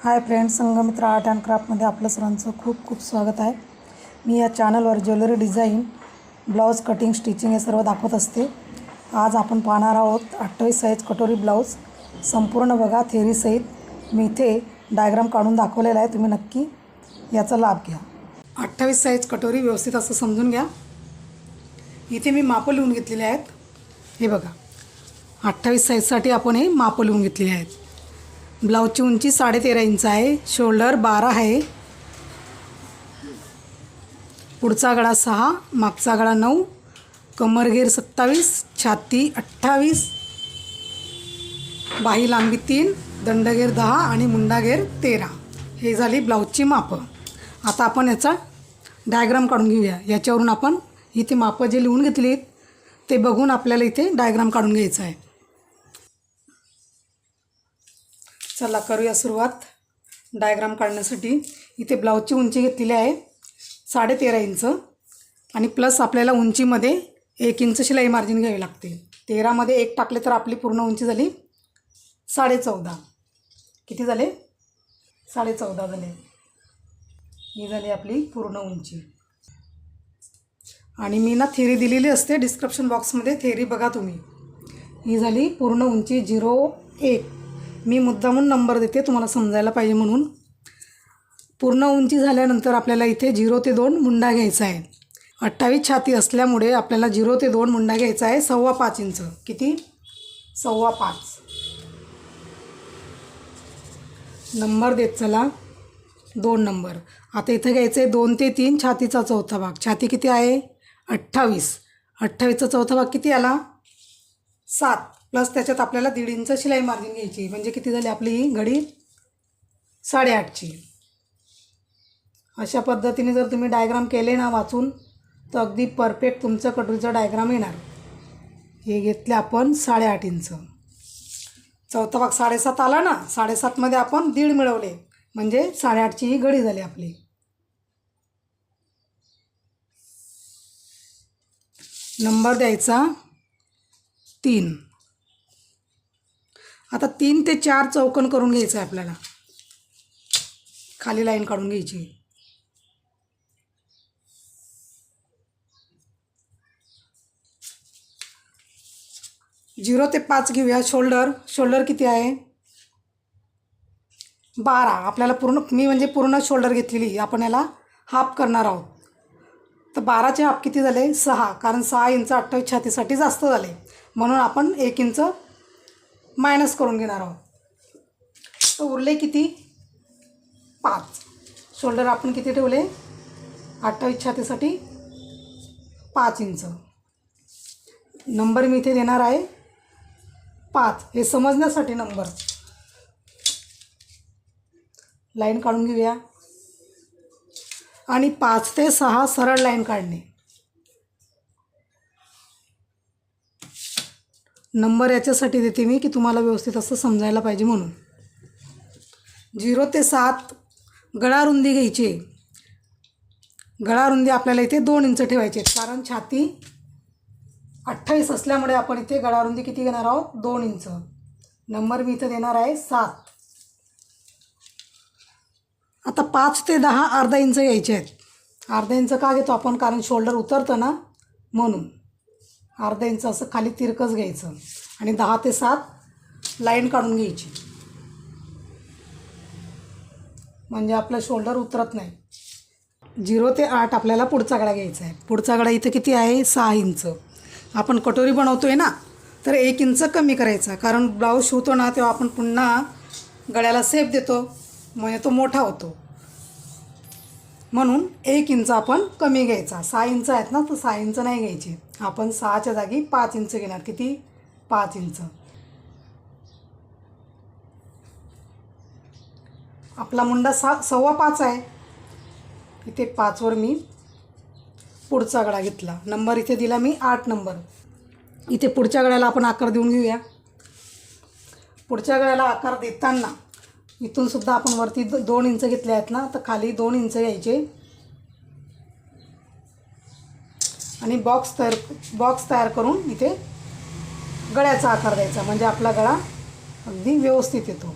Hi friends Sangamitra art and क्राफ्टमध्ये आपलं सर्वांचं खूप खूप स्वागत आहे. मी या चॅनलवर jewellery design blouse cutting stitching हे सर्व दाखवत असते. आज आपण पाहणार आहोत अठ्ठावीस साईज कटोरी ब्लाऊज. संपूर्ण बघा थेरीसहित मी इथे डायग्राम काढून दाखवलेला आहे तुम्ही नक्की याचा लाभ घ्या. अठ्ठावीस साईज कटोरी व्यवस्थित असं समजून घ्या. इथे मी मापं लिहून घेतलेले आहेत. हे बघा अठ्ठावीस साईजसाठी आपण हे मापं लिहून घेतलेले आहेत. ब्लाऊजची उंची साडेतेरा इंच आहे शोल्डर बारा आहे. पुढचा गळा सहा मागचा गळा नऊ कमरगेर सत्तावीस छाती अठ्ठावीस बाही लांबी तीन दंडगेर दहा आणि मुंडागेर तेरा. हे झाली ब्लाऊजची मापं. आता आपण याचा डायग्राम काढून घेऊया. याच्यावरून आपण इथे मापं जे लिहून घेतली आहेत ते बघून आपल्याला इथे डायग्राम काढून घ्यायचा आहे. चला करूया सुरुवात. डायग्राम काढण्यासाठी. इथे ब्लाऊजची उंची घेतलेली आहे. साडेतेरा इंच. आणि प्लस आपल्याला उंचीमध्ये एक इंच शिलाई मार्जिन घ्यावी लागते. तेरामध्ये एक टाकले तर आपली पूर्ण उंची झाली साडे चौदा किती झाले? साडे चौदा झाले. ही झाली आपली पूर्ण उंची. आणि मी ना थेरी दिलेली असते. डिस्क्रिप्शन बॉक्समध्ये थेरी बघा तुम्ही. ही झाली पूर्ण उंची झिरो एक. मी मुद्दामून नंबर देते तुम्हाला समजायला पाहिजे म्हणून. पूर्ण उंची झाल्यानंतर आपल्याला इथे झिरो ते दोन मुंडा घ्यायचा आहे. अठ्ठावीस छाती असल्यामुळे आपल्याला झिरो ते दोन मुंडा घ्यायचा आहे सव्वा पाच इंच. किती? सव्वा पाच. नंबर देत चला. दोन नंबर. आता इथं घ्यायचं आहे दोन ते तीन छातीचा चौथा भाग. छाती किती आहे? अठ्ठावीस. अठ्ठावीसचा चौथा भाग किती आला? सात. प्लस त्याच्यात आपल्याला दीड इंच शिलाई मार्जिन घ्यायची. म्हणजे किती झाली आपली ही घडी? साडेआठची. अशा पद्धतीने जर तुम्ही डायग्राम केले ना वाचून तर अगदी परफेक्ट तुमचं कटोरीचं डायग्राम येणार. हे घेतले आपण साडेआठ इंच. चौथा भाग साडेसात आला ना साडेसातमध्ये आपण दीड मिळवले. म्हणजे साडेआठची ही घडी झाली आपली. नंबर द्यायचा तीन. आता तीन ते चार चौकन करून घ्यायचं आहे आपल्याला. खाली लाईन काढून घ्यायची. झिरो ते पाच घेऊया. शोल्डर शोल्डर किती आहे? बारा. आपल्याला पूर्ण मी म्हणजे पूर्ण शोल्डर घेतलेली. आपण याला हाफ करणार आहोत. तर बाराचे हाफ किती झाले? सहा. कारण सहा इंच अठ्ठावीस छातीसाठी जास्त झाले. म्हणून आपण एक इंच मायनस करून घेणार आहोत. तर उरले किती? पाच. शोल्डर आपण किती ठेवले? अठ्ठावीस छातीसाठी पाच इंच. नंबर मी इथे देणार आहे. पाच. हे समजण्यासाठी नंबर लाईन काढून घेऊया. आणि पाच ते सहा सरळ लाईन काढणे. नंबर याच्यासाठी देते मी की तुम्हाला व्यवस्थित असं समजायला पाहिजे म्हणून. झिरो ते सात गळा रुंदी घ्यायची. आहे. गळा रुंदी आपल्याला इथे दोन इंच ठेवायची आहेत. कारण छाती अठ्ठावीस असल्यामुळे आपण इथे गळा रुंदी किती घेणार आहोत? दोन इंच. नंबर मी इथं देणार आहे सात. आता पाच ते दहा अर्धा इंच घ्यायचे आहेत. अर्धा इंच का घेतो आपण? कारण शोल्डर उतरतं ना म्हणून. अर्धा इंच असं खाली तिरकस घ्यायचं. आणि दहा ते सात लाईन काढून घ्यायची. म्हणजे आपलं शोल्डर उतरत नाही. झिरो ते आठ आपल्याला पुढचा गळा घ्यायचा आहे. पुढचा गळा इथं किती आहे? सहा इंच. आपण कटोरी बनवतो आहे ना तर एक इंच कमी करायचा. कारण ब्लाऊज शिवतो ना तेव्हा आपण पुन्हा गळ्याला सेप देतो. म्हणजे तो मोठा होतो. म्हणून एक इंच आपण कमी घ्यायचा. सहा इंच आहेत ना तर सहा इंच नाही घ्यायचे. आपण सहाच्या जागी पाच इंच घेणार. किती? पाच इंच. आपला मुंडा सा सव्वा पाच आहे. इथे पाचवर मी पुढचा गळा घेतला. नंबर इथे दिला मी आठ नंबर. इथे पुढच्या गळ्याला आपण आकार देऊन घेऊया. पुढच्या गळ्याला आकार देताना इथून सुद्धा आपण वरती दोन इंच घेतले आहेत ना तर खाली दोन इंच घ्यायचे आणि बॉक्स तयार बॉक्स तयार करून इथे गळ्याचा आकार द्यायचा. म्हणजे आपला गळा अगदी व्यवस्थित येतो.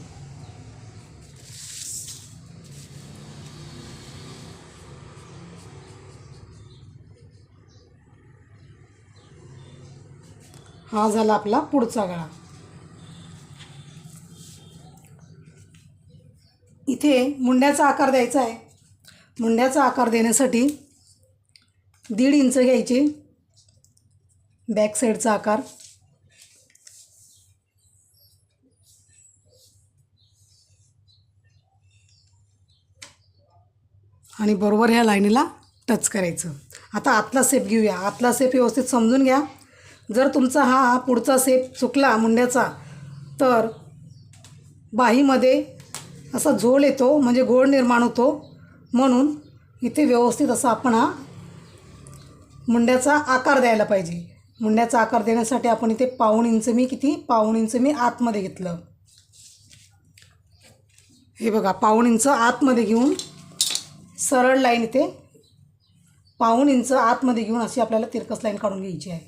हा झाला आपला पुढचा गळा. इथे मुंड्याचा आकार द्यायचा आहे. मुंड्याचा आकार देण्यासाठी दीड इंच घ्यायची. बॅक साईडचा आकार. आणि बरोबर ह्या लाईनीला टच करायचं. आता आतला सेप घेऊया. आतला सेप व्यवस्थित समजून घ्या. जर तुमचा हा पुढचा सेप चुकला मुंड्याचा तर बाहीमध्ये असा झोल येतो म्हणजे गोळ निर्माण होतो. म्हणून इथे व्यवस्थित असा आपण हा मुंड्याचा आकार द्यायला पाहिजे. मुंड्याचा आकार देण्यासाठी आपण इथे पाऊण इंच मी किती? पाऊण इंच मी आतमध्ये घेतलं. हे बघा पाऊण इंच आतमध्ये घेऊन सरळ लाईन इथे पाऊण इंच आतमध्ये घेऊन अशी आपल्याला तिरकस लाईन काढून घ्यायची आहे.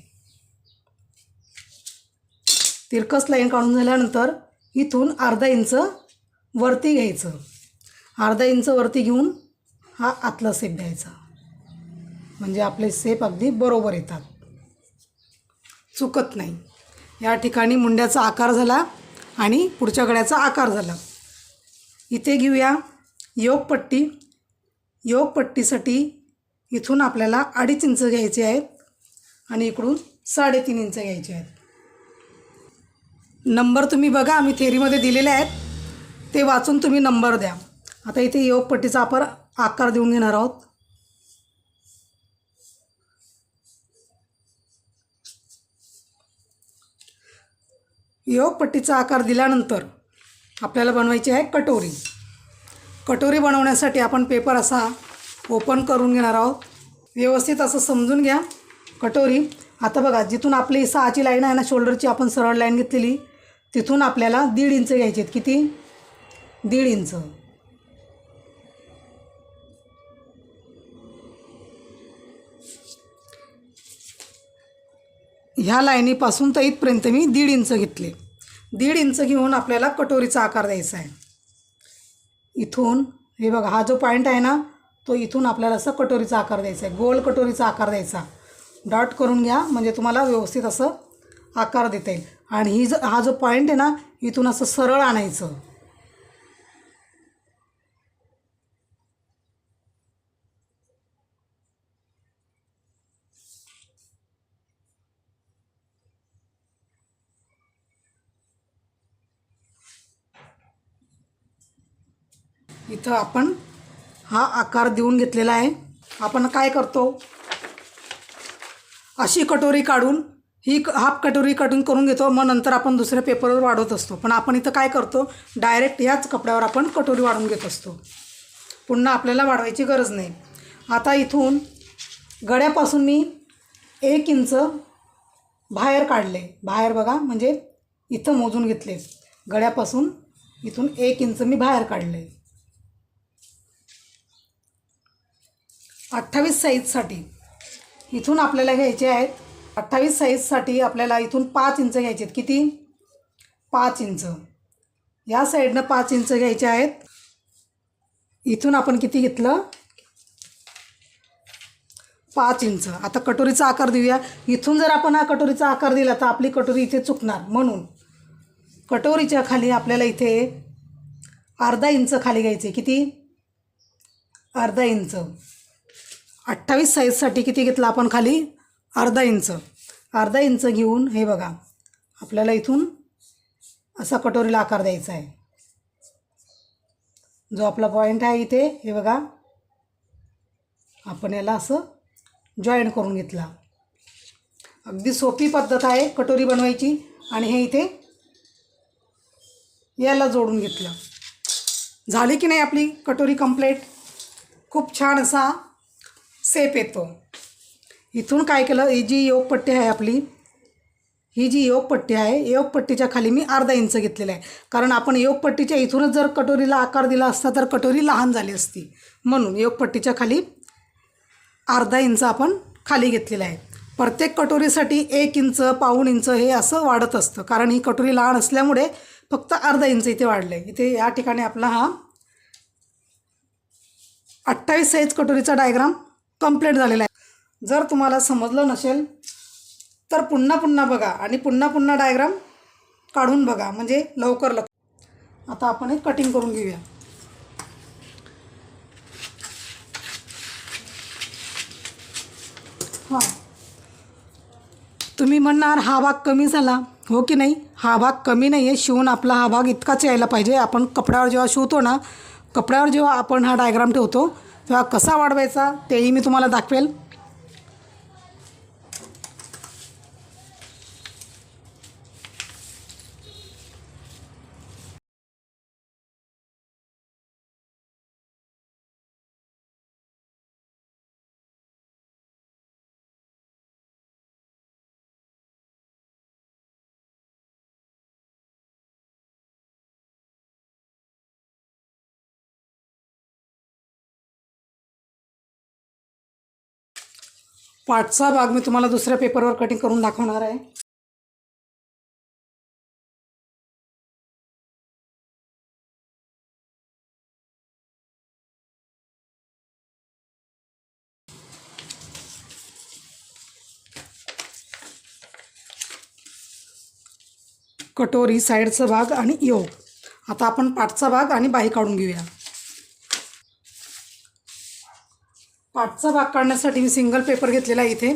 तिरकस लाईन काढून झाल्यानंतर इथून अर्धा इंच वरती घ्यायचं. अर्धा इंच वरती घेऊन हा आतला सेप द्यायचा. म्हणजे आपले सेप अगदी बरोबर येतात. चुकत नाही. या ठिकाणी मुंड्याचा आकार झाला आणि पुढच्या गड्याचा आकार झाला. इथे घेऊया योगपट्टी. योगपट्टीसाठी इथून आपल्याला अडीच इंच घ्यायचे आहेत आणि इकडून साडेतीन इंच घ्यायचे आहेत. नंबर तुम्ही बघा आम्ही थेरीमध्ये दिलेले आहेत. ते वाचून तुम्ही नंबर द्या. आता इथे योगपट्टीचा आपण आकार देऊन घेणार आहोत. योगपट्टीचा आकार दिल्यानंतर आपल्याला बनवायची आहे कटोरी. कटोरी बनवण्यासाठी आपण पेपर असा ओपन करून घेणार आहोत. व्यवस्थित असं समजून घ्या कटोरी. आता बघा जिथून आपली सहाची लाईन आहे ना शोल्डरची आपण सरळ लाईन घेतलेली तिथून आपल्याला दीड इंच घ्यायचे आहेत. किती? दीड इंच ह्या लाईनीपासून तर इथपर्यंत मी दीड इंच घेतले. दीड इंच घेऊन आपल्याला कटोरीचा आकार द्यायचा आहे. इथून हे बघा हा जो पॉईंट आहे ना तो इथून आपल्याला असं कटोरीचा आकार द्यायचा आहे. गोल कटोरीचा आकार द्यायचा. डॉट करून घ्या म्हणजे तुम्हाला व्यवस्थित असं आकार देता येईल. आणि ही ज हा जो पॉईंट आहे ना इथून असं सरळ आणायचं. इथं आपण हा आकार देऊन घेतलेला आहे. आपण काय करतो? अशी कटोरी काढून ही क- हाफ कटोरी कटून करून घेतो. मग नंतर आपण दुसऱ्या पेपरवर वाढवत असतो. पण आपण इथं काय करतो? डायरेक्ट ह्याच कपड्यावर आपण कटोरी वाढवून घेत असतो. पुन्हा आपल्याला वाढवायची गरज नाही. आता इथून गड्यापासून मी एक इंच बाहेर काढले. बाहेर बघा म्हणजे इथं मोजून घेतले. गड्यापासून इथून एक इंच मी बाहेर काढले. अठ्ठावीस साईजसाठी. इथून आपल्याला घ्यायचे आहेत. अठ्ठावीस साईजसाठी आपल्याला इथून पाच इंच घ्यायचे आहेत. किती? पाच इंच. या साईडनं पाच इंच घ्यायचे आहेत. इथून आपण किती घेतलं? पाच इंच. आता कटोरीचा आकार देऊया. इथून जर आपण हा कटोरीचा आकार दिला तर आपली कटोरी इथे चुकणार. म्हणून कटोरीच्या खाली आपल्याला इथे अर्धा इंच खाली घ्यायचे. किती? अर्धा इंच. अठ्ठावीस साईजसाठी किती घेतला आपण खाली? अर्धा इंच. अर्धा इंच घेऊन हे बघा. आपल्याला इथून असा कटोरीला आकार द्यायचा आहे. जो आपला पॉईंट आहे इथे हे बघा. आपण याला असं जॉईंट करून घेतला. अगदी सोपी पद्धत आहे कटोरी बनवायची आणि हे इथे याला जोडून घेतलं. झाली की नाही आपली कटोरी कंप्लेट खूप छान असा सेप येतो. इथून काय केलं ही जी योगपट्टी आहे आपली ही जी योगपट्टी आहे योगपट्टीच्या खाली मी अर्धा इंच घेतलेला आहे. कारण आपण योगपट्टीच्या इथूनच जर कटोरीला आकार दिला असता तर कटोरी लहान झाली असती. म्हणून योगपट्टीच्या खाली अर्धा इंच आपण खाली घेतलेला आहे. प्रत्येक कटोरीसाठी एक इंच पाऊण इंच हे असं वाढत असतं. कारण ही कटोरी लहान असल्यामुळे फक्त अर्धा इंच इथे वाढलं आहे इथे या ठिकाणी आपला हा अठ्ठावीस साईज कटोरीचा डायग्राम कंप्लीट झालेला आहे. जर तुम्हाला समजलं नसेल तर पुन्हा पुन्हा बघा आणि पुन्हा पुन्हा डायग्राम काढून बघा म्हणजे लवकर लवकर आता आपण एक कटिंग करून घेऊया. हां. तुम्ही म्हणणार हा भाग कमी झाला. हो की नाही? हा भाग कमी नाही आहे शिवून आपला हा भाग इतकाच यायला पाहिजे. आपण कपड्यावर जेव्हा शिवतो ना कपड्यावर जेव्हा आपण हा डायग्राम ठेवतो तेव्हा कसा वाढवायचा तेही मी तुम्हाला दाखवेल. पाठचा भाग मी तुम्हाला दुसऱ्या पेपरवर कटिंग करून दाखवणार आहे. कटोरी साईडचा भाग आणि यो. आता आपण पाठचा भाग आणि बाही काढून घेऊया. पाठचा भाग काढण्यासाठी मी सिंगल पेपर घेतलेला आहे इथे.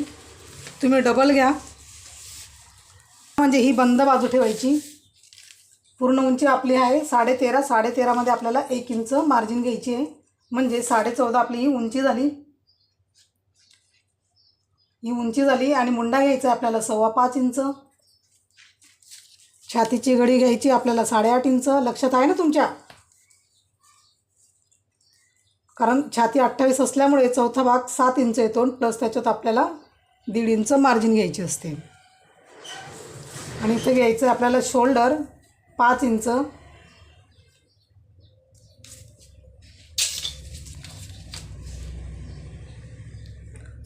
तुम्ही डबल घ्या. म्हणजे ही बंद बाजू ठेवायची. पूर्ण उंची आपली आहे साडे तेरा साडे तेरामध्ये आपल्याला एक इंच मार्जिन घ्यायची आहे. म्हणजे साडे चौदा आपली ही उंची झाली. ही उंची झाली आणि मुंडा घ्यायचा आहे आपल्याला सव्वा पाच इंच. छातीची घडी घ्यायची आपल्याला साडेआठ इंच. लक्षात आहे ना तुमच्या? कारण छाती अठ्ठावीस असल्यामुळे चौथा भाग सात इंच येतो प्लस त्याच्यात आपल्याला दीड इंच मार्जिन घ्यायची असते. आणि इथं घ्यायचं आपल्याला शोल्डर पाच इंच.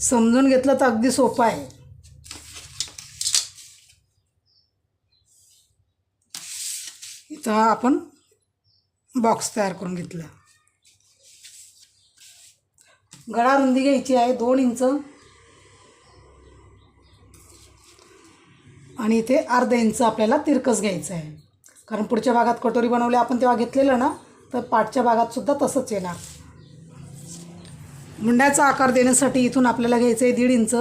समजून घेतलं तर अगदी सोपं आहे. इथं आपण बॉक्स तयार करून घेतला. गळा रुंदी घ्यायची आहे दोन इंच. आणि इथे अर्धा इंच आपल्याला तिरकस घ्यायचं आहे. कारण पुढच्या भागात कटोरी बनवली आपण तेव्हा घेतलेलं ना तर पाठच्या भागात सुद्धा तसंच येणार. मुंड्याचा आकार देण्यासाठी इथून आपल्याला घ्यायचं आहे दीड इंच.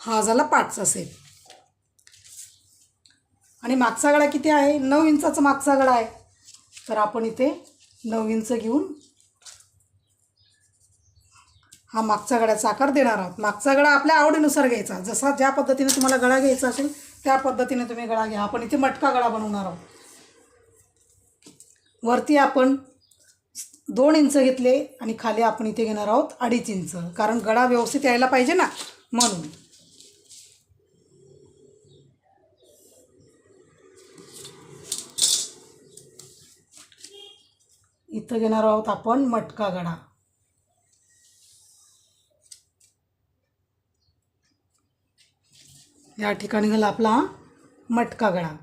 हा झाला पाठचा सेप आणि मागचा गळा किती आहे? नऊ इंचाचा मागचा गळा आहे. तर आपण इथे नऊ इंच घेऊन हा मागचा गळ्याचा आकार देणार आहोत. मागचा गळा आपल्या आवडीनुसार घ्यायचा. जसा ज्या पद्धतीने तुम्हाला गळा घ्यायचा असेल त्या पद्धतीने तुम्ही गळा घ्या. आपण इथे मटका गळा बनवणार आहोत. वरती आपण दोन इंच घेतले आणि खाली आपण इथे घेणार आहोत अडीच इंच. कारण गळा व्यवस्थित यायला पाहिजे ना? म्हणून. इथं घेणार आहोत आपण मटका गडा. या ठिकाणी झाला आपला मटका गडा.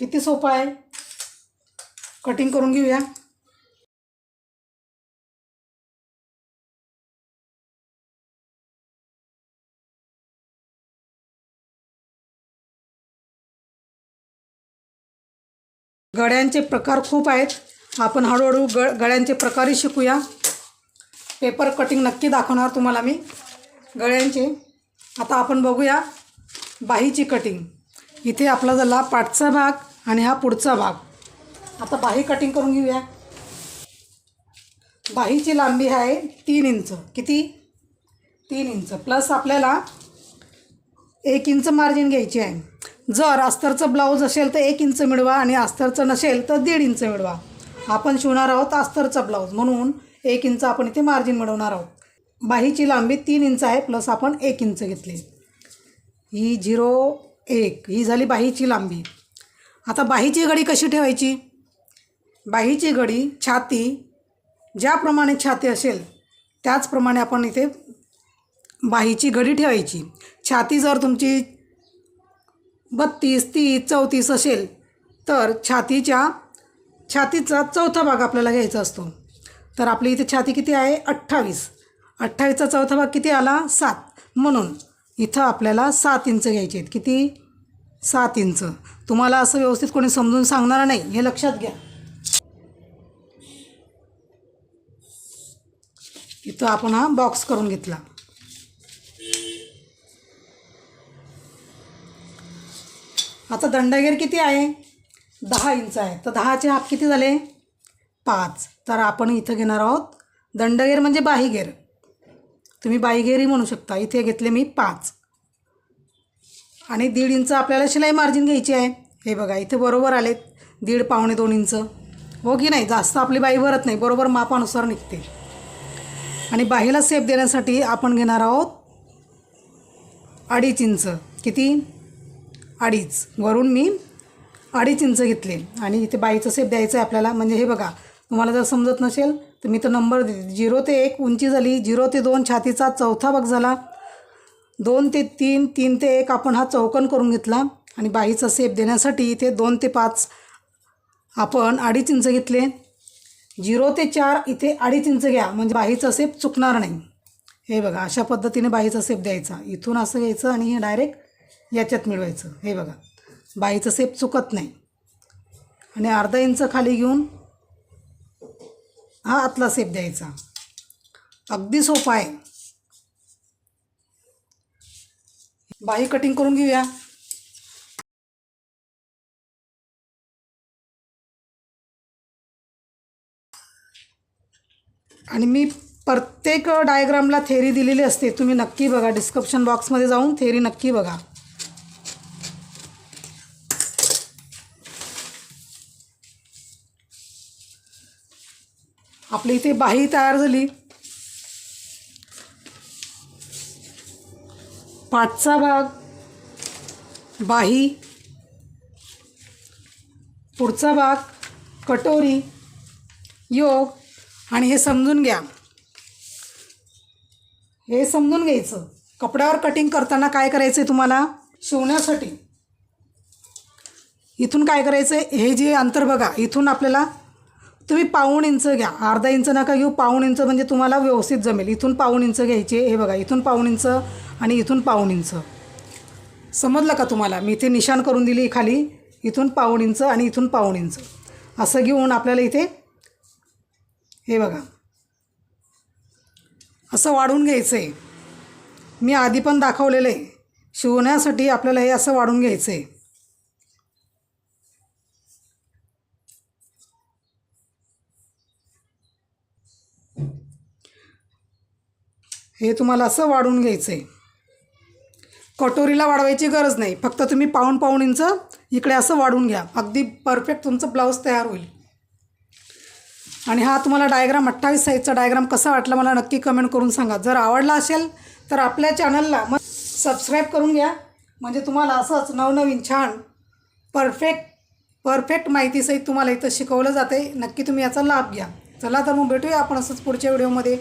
किती सोपं आहे? कटिंग करून घेऊया. गळ्यांचे प्रकार खूप आहेत. आपण हळूहळू ग गळ्यांचे प्रकारही शिकूया. पेपर कटिंग नक्की दाखवणार तुम्हाला मी. गळ्यांचे. आता आपण बघूया बाहीची कटिंग इथे आपला झाला पाठचा भाग आणि हा पुढचा भाग. आता बाही कटिंग करून घेऊया. बाहीची लांबी आहे तीन इंच. किती? तीन इंच. प्लस आपल्याला एक इंच मार्जिन घ्यायची आहे. जर अस्तरचं ब्लाऊज असेल तर एक इंच मिळवा आणि अस्तरचं नसेल तर दीड इंच मिळवा. आपण शिवणार आहोत अस्तरचा ब्लाऊज. म्हणून एक इंच आपण इथे मार्जिन मिळवणार आहोत. बाहीची लांबी तीन इंच आहे प्लस आपण एक इंच घेतली. ही झिरो एक. ही झाली बाहीची लांबी. आता बाहीची घडी कशी ठेवायची? बाहीची घडी छाती ज्याप्रमाणे छाती असेल त्याचप्रमाणे आपण इथे बाहीची घडी ठेवायची. छाती जर तुमची बत्तीस तीस चौतीस असेल तर छातीच्या छातीचा चौथा भाग आपल्याला घ्यायचा असतो. तर आपली इथे छाती किती आहे? अठ्ठावीस. अठ्ठावीसचा चौथा भाग किती आला? सात. म्हणून इथं आपल्याला सात इंच घ्यायचे आहेत. किती? सात इंच. तुम्हाला असं व्यवस्थित कोणी समजून सांगणार नाही. हे लक्षात घ्या. इथं आपण हा बॉक्स करून घेतला. आता दंडगेर किती आहे? दहा इंच आहे. तर दहाचे हाफ किती झाले? पाच. तर आपण इथं घेणार आहोत दंडगेर म्हणजे बाहीगेर. तुम्ही बाहीगेरही म्हणू शकता. इथे घेतले मी पाच. आणि दीड इंच आपल्याला शिलाई मार्जिन घ्यायची आहे. हे बघा इथे बरोबर आलेत दीड पावणे दोन इंच. हो की नाही? जास्त आपली बाई भरत नाही. बरोबर मापानुसार निघते. आणि बाहीला सेप देण्यासाठी आपण घेणार आहोत अडीच इंच. किती? अडीच. वरून मी अडीच इंच घेतले. आणि इथे बाईचं सेप द्यायचं आहे आपल्याला. म्हणजे हे बघा तुम्हाला जर समजत नसेल तर मी तर नंबर देते. झिरो ते एक उंची झाली. झिरो ते दोन छातीचा चौथा भाग झाला. दोन ते तीन तीन ते एक आपण हा चौकन करून घेतला. आणि बाईचा सेप देण्यासाठी इथे दोन ते पाच आपण अडीच इंच घेतले. झिरो ते चार इथे अडीच इंच घ्या. म्हणजे बाहीचा सेप चुकणार नाही. हे बघा अशा पद्धतीने बाहीचा सेप द्यायचा. इथून असं घ्यायचं आणि हे डायरेक्ट याच्यात मिळवायचं. हे बघा. बाईचं सेप चुकत नाही. आणि अर्धा इंच खाली घेऊन हा आतला सेप द्यायचा. अगदी सोपा आहे. बाही कटिंग करून घेऊया. आणि मी प्रत्येक डायग्रामला थेरी दिलेली असते. तुम्ही नक्की बघा. डिस्क्रिप्शन बॉक्समध्ये जाऊन थेरी नक्की बघा. आपली इथे बाही तयार झाली. पाठचा भाग बाही पुढचा भाग कटोरी योग आणि हे समजून घ्या. हे समजून घ्यायचं. कपड्यावर कटिंग करताना काय करायचं आहे तुम्हाला? शिवण्यासाठी. इथून काय करायचं आहे हे जे अंतर बघा इथून आपल्याला तुम्ही पाऊण इंच घ्या. अर्धा इंच नका घेऊ पाऊण इंच म्हणजे तुम्हाला व्यवस्थित जमेल. इथून पाऊण इंच घ्यायचे हे बघा इथून पाऊण इंच आणि इथून पाऊण इंच. समजलं का तुम्हाला? मी इथे निशाण करून दिली खाली. इथून पाऊण इंच आणि इथून पाऊण इंच. असं घेऊन आपल्याला इथे हे बघा. असं वाढून घ्यायचं आहे मी आधी पण दाखवलेलं आहे शिवण्यासाठी आपल्याला हे असं वाढून घ्यायचं आहे हे तुम्हाला असं वाढून घ्यायचं आहे कटोरीला वाढवायची गरज नाही. फक्त तुम्ही पाऊण पाऊण इंच इकडे असं वाढून घ्या. अगदी परफेक्ट तुमचं ब्लाऊज तयार होईल. आणि हा तुम्हाला डायग्राम अठ्ठावीस साईजचा डायग्राम कसा वाटला मला नक्की कमेंट करून सांगा. जर आवडला असेल तर आपल्या चॅनलला मग सबस्क्राईब करून घ्या. म्हणजे तुम्हाला असंच नवनवीन छान परफेक्ट परफेक्ट माहितीसहित तुम्हाला इथं शिकवलं जाते नक्की तुम्ही याचा लाभ घ्या. चला तर मग भेटूया आपण असंच पुढच्या व्हिडिओमध्ये